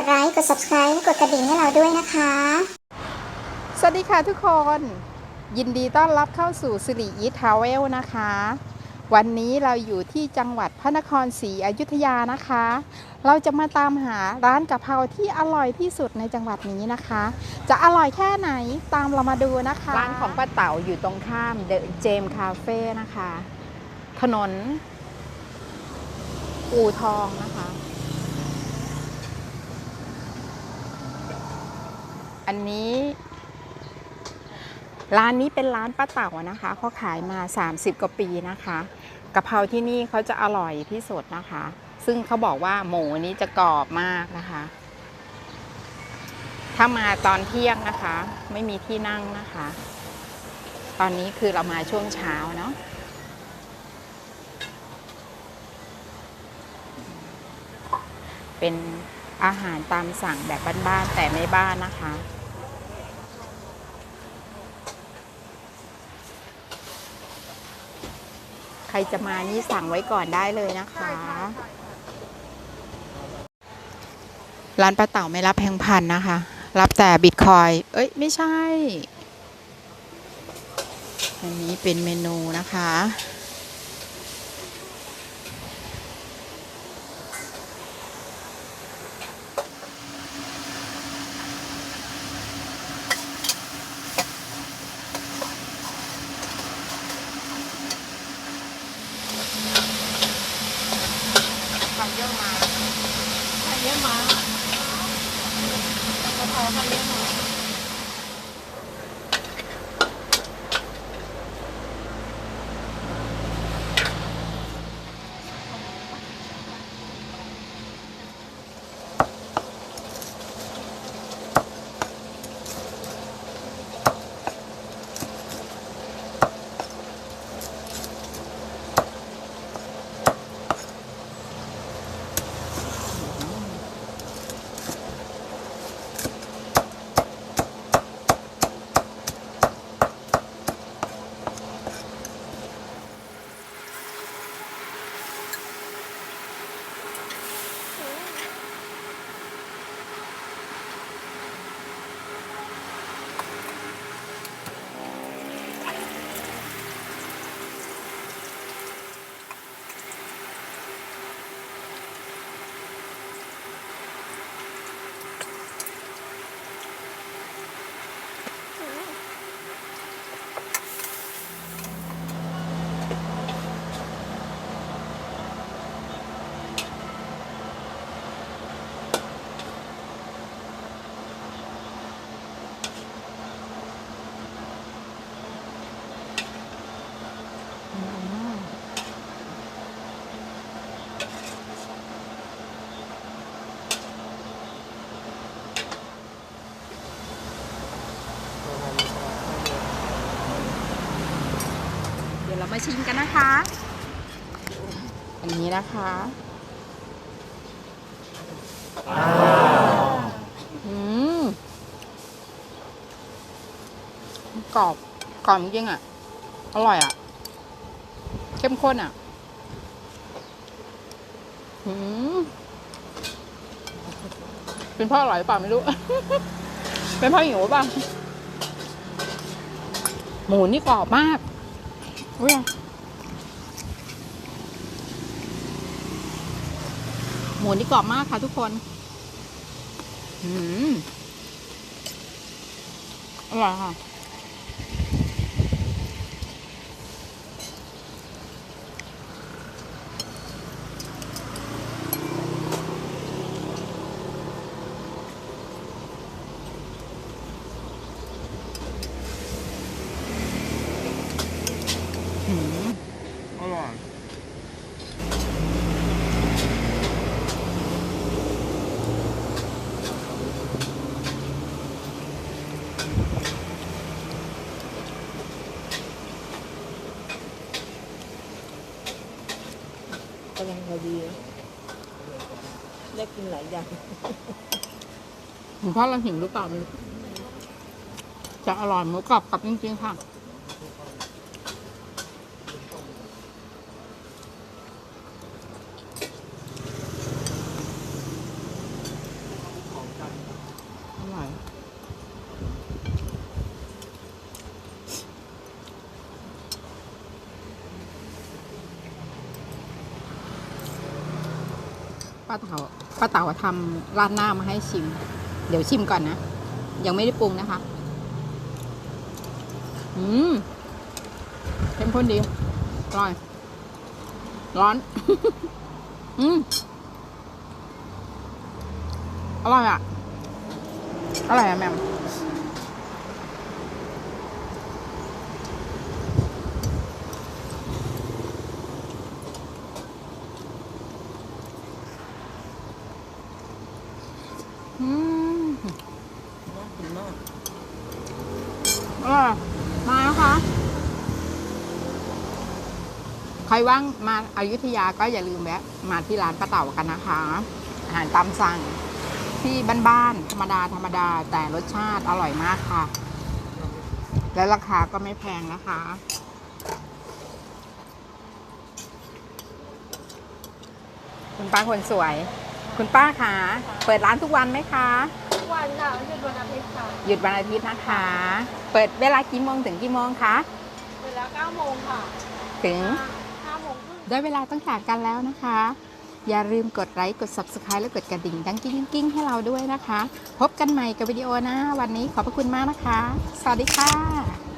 ดไลค์ กด subscribe กดกระดิ่งให้เราด้วยนะคะ สวัสดีค่ะทุกคน ยินดีต้อนรับเข้าสู่สิริอีทาวเวลนะคะ วันนี้เราอยู่ที่จังหวัดพระนครศรีอยุธยานะคะ เราจะมาตามหาร้านกะเพราที่อร่อยที่สุดในจังหวัดนี้นะคะ จะอร่อยแค่ไหนตามเรามาดูนะคะ ร้านของป้าเต๋าอยู่ตรงข้ามเดอะเจมคาเฟ่นะคะ ถนนอู่ทองนะคะ อันนี้ร้านนี้เป็นร้านป้าเต่านะคะเขาขายมา 30 กว่าปีนะคะกะเพราที่นี่เขาจะอร่อยที่สุดนะคะ ซึ่งเขาบอกว่าหมูนี้จะกรอบมากนะคะ ถ้ามาตอนเที่ยงนะคะ ไม่มีที่นั่งนะคะ ตอนนี้คือเรามาช่วงเช้าเนาะเป็นอาหารตามสั่งแบบบ้านๆแต่ไม่บ้านนะคะ ใครจะมานี่สั่งไว้ก่อนได้เลยนะคะ ร้านป้าเต่าไม่รับแพงพันนะคะ รับแต่บิตคอย เอ้ย ไม่ใช่ อันนี้เป็นเมนูนะคะ มาชิมกันนะคะ อันนี้นะคะอืมกรอบกรอบจริงๆอะ อร่อยอะ เข้มข้นอะหืมเป็นพ่ออร่อยหรือเปล่าไม่รู้ เป็นพ่อหิวหรือเปล่าหมูนี่กรอบมาก อุ้ยหมูนี่กรอบมากค่ะทุกคนหืมอร่อยค่ะ หืมอร่อย กำลังพอ ดีได้กินหลายอย่างหลวงพ่อเราหิวหรือเปล่าไม่รู้จะอร่อยหมูกรอบกับจริงๆค่ะ ป้าเต๋าป้าเต๋าทำราดหน้ามาให้ชิม เดี๋ยวชิมก่อนนะ ยังไม่ได้ปรุงนะคะ อืมเข้มข้นดีอร่อย ร้อน อืมอร่อยอะ อร่อยอะแม่มอืม น่ากินมาก อร่อยมานะคะ ใครว่างมาอายุทยาก็อย่าลืมแวะมาที่ร้านป้าเต่ากันนะคะ อาหารตามสั่งที่บ้านๆธรรมดาธรรมดาแต่รสชาติอร่อยมากค่ะ และราคาก็ไม่แพงนะคะคุณป้าคนสวย คุณป้าคะเปิดร้านทุกวันไหมคะไม่ใช่วันอาทิตย์ค่ะ หยุดวันอาทิตย์นะคะ เปิดเวลากี่โมงถึงกี่โมงคะเวลา9โมงค่ะ ถึง5โมงครึ่งได้เวลาต้องจากกันแล้วนะคะ อย่าลืมกดไลค์กด subscribe และกดกระดิ่งดังกิ้งกิ้งๆให้เราด้วยนะคะ พบกันใหม่กับวิดีโอหนะวันนี้ขอบพระคุณมากนะคะ สวัสดีค่ะ